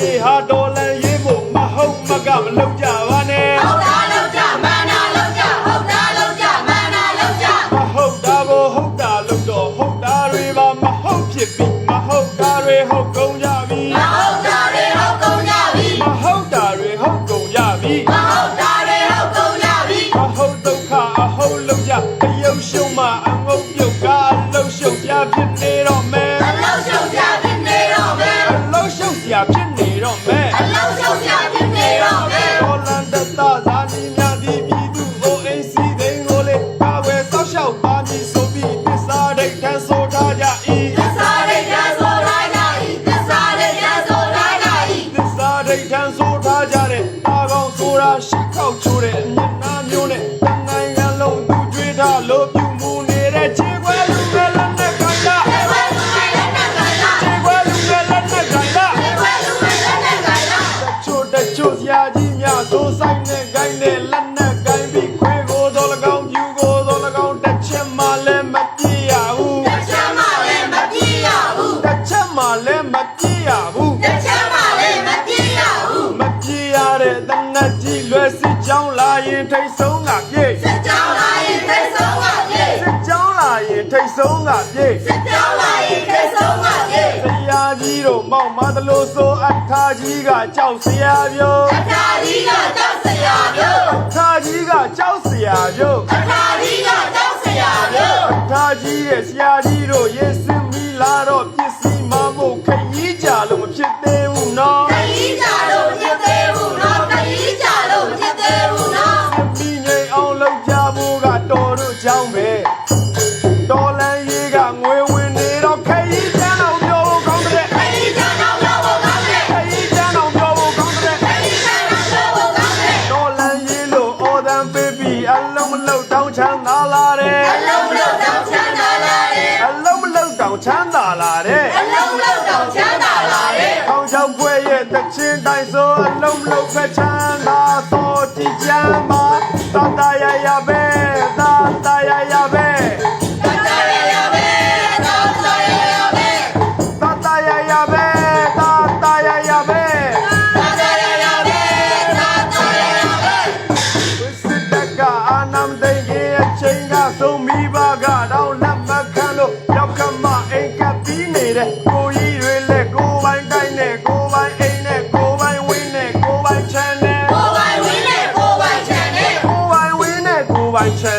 ha dole 조래 ထိတ်ဆုံးကပြေးစစ်ကြောင်းလာရင်ထိတ်ဆုံးကပြေးစစ်ကြောင်းလာရင်ထိတ်ဆုံးကပြေးစစ်ကြောင်းလာရင်ထိတ်ဆုံးကပြေးဆရာကြီးတို့မောင်မသလိုဆိုအထာကြီးကကြောက်ဆရာပြောအထာကြီးကကြောက်ဆရာပြောအထာကြီးကကြောက်ဆရာပြောအထာကြီးကကြောက်ဆရာပြောအထာကြီးရဲ့ဆရာကြီးတို့ရင်စင်မီလာတော့ပစ္စည်းမမို့ခရီးကြလို့မဖြစ်သေးဘူးနော် လုံးလုံးပဲချမ်းသာတော့ဒီချမ်းပါသာသာရရပဲသာသာရရပဲသာသာရရပဲသာသာရရပဲသာသာရရပဲသာသာရရပဲသာသာရရပဲသာသာရရပဲဝိစစ်တကအာနမ်ဒေရဲ့အချိန်ကဆုံးမိဘကတော့လက်မခံလို့ရောက်ကမအိမ်ကပြီးနေတဲ့ကိုရ White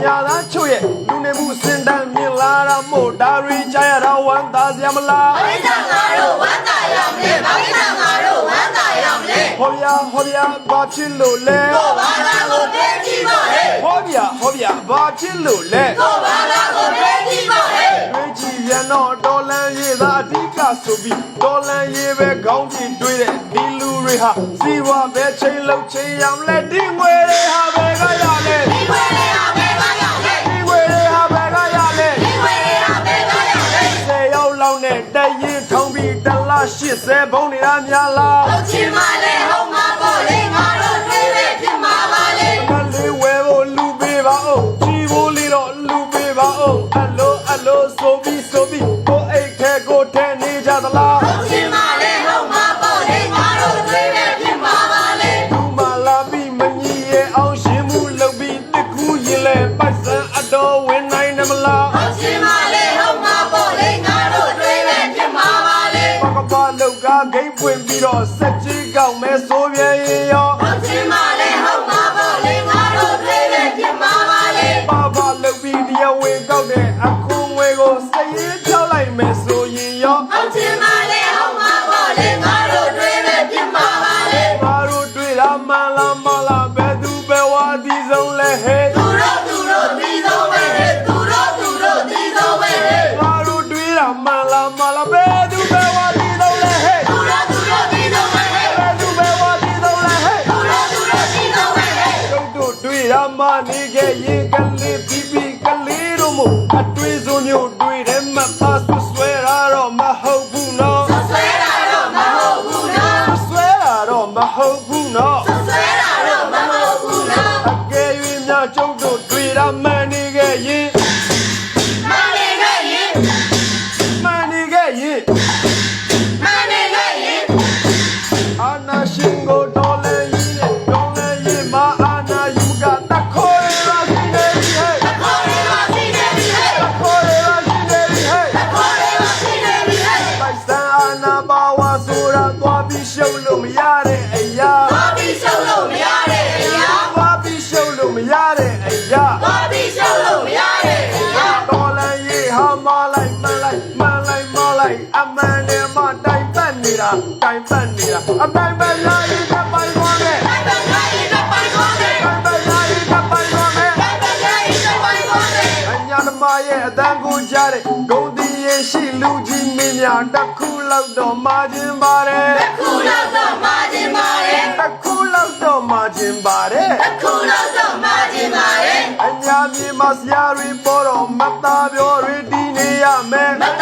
ညာသားချို့ရဲ့လူနေမှုစင်တန်မြင်လာတာမို့ဒါရီကြရတာဝမ်းသာစရာမလားအရိစ္ဆာငါတို့ဝမ်းသာရမလဲဘာကိစ္စငါတို့ဝမ်းသာရမလဲဟောဗျာဟောဗျာဘာဖြစ်လို့လဲတော့ဘာသာကိုသိကြည့်ပါဟဲ့ဟောဗျာဟောဗျာဘာဖြစ်လို့လဲတော့ဘာသာကိုသိကြည့်ပါဟဲ့တွေးကြည့်ရတော့ဒေါ်လန်ရေးသာအဓိကဆိုပြီးဒေါ်လန်ရေးပဲခေါင်းပြင်တွေးတဲ့ဒီလူတွေဟာစီဝါပဲချိန်လောက်ချိန်ရမလဲဒီငွေတွေ 80ဘုံနေတာများလားဟုတ်ချင်ပါလေဟုတ်မှာပေါ့လေငါတို့တွေးပဲဖြစ်မှာပါလေမလေးဝဲဖို့လူပေးပါဦးချီဖို့လေးတော့လူပေးပါဦးအလိုအလိုဆိုပြီးဆိုပြီး 要设计岗位，什么原因呀？ တိုင်ပတ်နေတာအပိုင်ပတ်လာရင်ကပိုင်သွားမယ်ဘယ်ဘက်လိုက်တော့ပိုင်သွားမယ်တိုင်ပတ်လာရင်ကပိုင်သွားမယ်ဘယ်ဘက်လိုက်တော့ပိုင်သွားမယ်အညာသမားရဲ့အတန်းကိုကြားတဲ့ဂုံတီရဲ့ရှိလူကြီးမင်းများတစ်ခုလောက်တော့မာခြင်းပါတယ်ခုလောက်တော့မာခြင်းပါလေတစ်ခုလောက်တော့မာခြင်းပါတယ်ခုလောက်တော့မာခြင်းပါလေအညာမြေမှာဆရာတွေပေါ်တော့မတ်သားပြောတွေတီးနေရမယ်မသား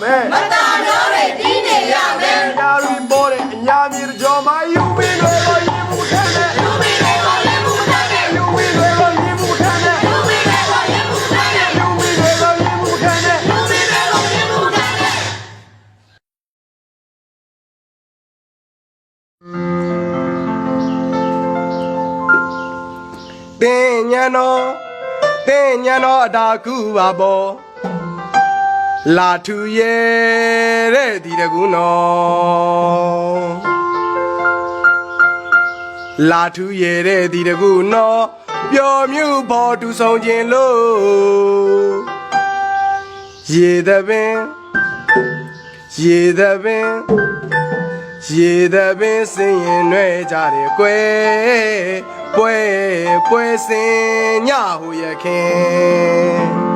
မယ်မသားပြောတွေဒီနေရမယ်အညာတွေပေါ်တဲ့အညာမြေတစ်ကြောမှာယူပြီးတော့ရင်မှုထမ်းတဲ့လူမင်းတွေကိုလည်းမှုတတ်တယ်ယူပြီးတော့ရင်မှုထမ်းတဲ့လူမင်းတွေကိုလည်းမှုတတ်တယ်ယူပြီးတော့ရင်မှုထမ်းတဲ့လူမင်းတွေကိုလည်းမှုတတ်တယ်တင်ညာတော်တင်ညာတော်အတာကူပါပေါ် လာထူရဲ့တဲ့ဒီတကူနော်လာထူရဲ့တဲ့ဒီတကူနော်ပျော်မြူပေါ်တူဆောင်ခြင်းလို့ရေသပင်ရေသပင်ရေသပင်စင်ရင်နှဲကြတယ်ကွယ်ပွဲပွဲစင်ညဟူရခင်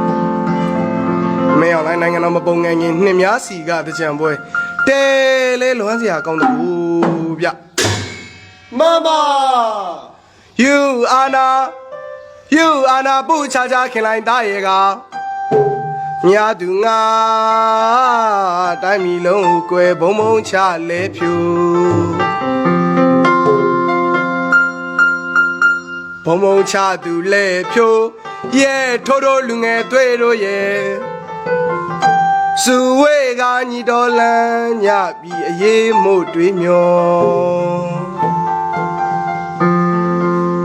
မင်းအောင်လိုင်းနိုင်ငံတော်မပုံငယ်ကြီးနှစ်များစီကတကြံပွဲတဲလဲလွမ်းစရာကောင်းတကူဗျမမယူအာနာယူအာနာပူချာချာခင်လိုက်သားရေကမြာသူငါတိုင်းမီလုံးကိုကွယ်ဘုံဘုံချလဲဖြူဘုံဘုံချသူလဲဖြိုးရဲ့ထိုးထိုးလူငယ်တွေ့တို့ရဲ့ စုဝေကညီတော်လန်းညပြီးအေးမို့တွေးမျော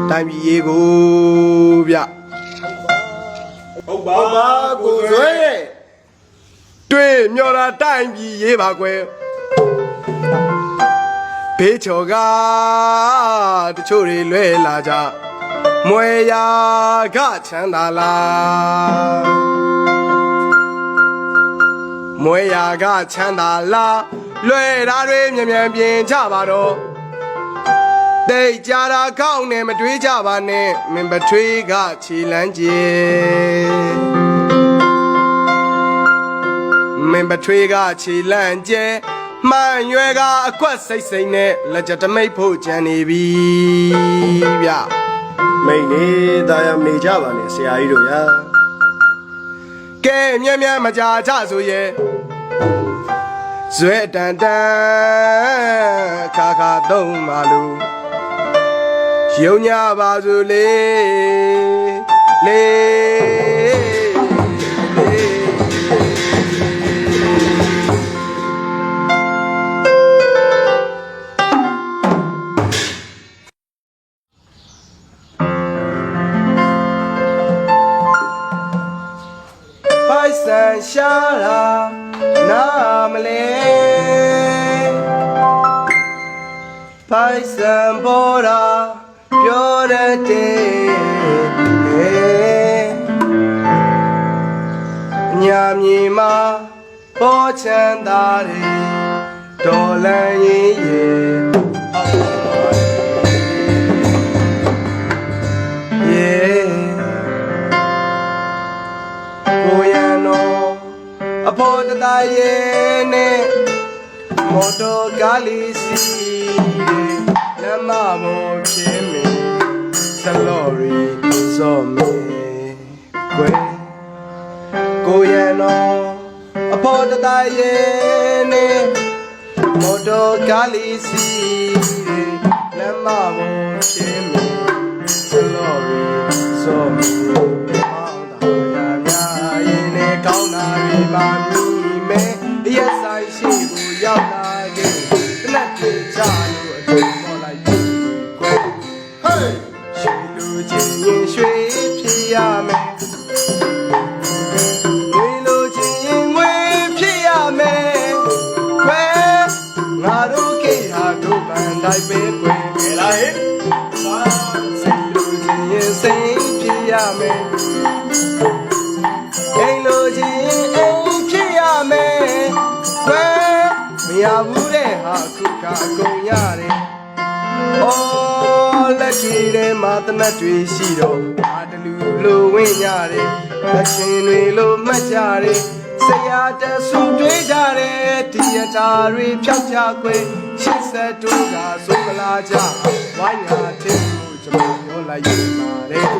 တိုင်းပြည်ရေးကိုဗျဟုတ်ပါပါကိုဆွဲတွေ့မျောတာတိုင်းပြည်ရေးပါကွယ်ဘေးချော်ကတချို့တွေလွဲလာကြမွေရာကချမ်းသာလား မွေရာကချမ်းသာလားလွဲတာတွေမြန်မြန်ပြင်ကြပါတော့တိတ်ကြတာကောင်းနဲ့မတွေးကြပါနဲ့မင်းပထွေးကခြေလန်းကျေမင်းပထွေးကခြေလန်းကျဲမှန်ရွယ်ကအကွက်စိတ်စိတ်နဲ့လက်ကြတမိတ်ဖို့ကြံနေပြီဗျမိန်နေတာရမနေကြပါနဲ့ဆရာကြီးတို့ရာ ကဲမြဲမြဲမကြကြဆိုရဲ့ဇွဲတန်တန်ခါခါသုံးပါလို့ယုံညာပါစို့လေလေလေ ပိုက်ဆံပေါ်တာပြောရတဲ့ညာမြေမှာပေါ်ချမ်းသာတယ်ဒေါ်လန်ရင်ရဲ့အောက်ပါရဲ့ကိုရန်တော်အဖို့တတရဲ့နဲ့ မော်တော်ကားလေးစီးလမ်းမပေါ်ဖြစ်မင်းဆလော်ရီစော့မင်းကွယ်ကိုရန်တော်အဖို့တတရဲ့နဲ့မော်တော်ကားလေးစီးလမ်းမပေါ်ဖြစ်မင်းဆလော်ရီစော့မင်းမောင်းတော်ရများရင်နဲ့ကောင်းတာတွေပါ တို့ပန်တိုင်းပဲကွယ်ဟဲ့လားဟဲ့စိတ်လူချင်းရင်စိတ်ဖြစ်ရမယ်အိမ်လိုချင်အိမ်ဖြစ်ရမယ်ရဘူးတဲ့ဟာခုကအကုန်ရတယ်အော်လက်ကြီးထဲမှာတနတ်တွေရှိတော့အာတလူလိုဝင့်ရတယ်လက်ရှင်တွေလိုမှတ်ကြတယ်ဆရာတဆူတွေးကြတယ်ဒီရတာတွေဖြောက်ကြခွေရှစ် ဆက်တို့ကဆိုကလာကြဝိုင်းဟာထင်းကိုကျွန်တော်ပြောလိုက်ပါတယ်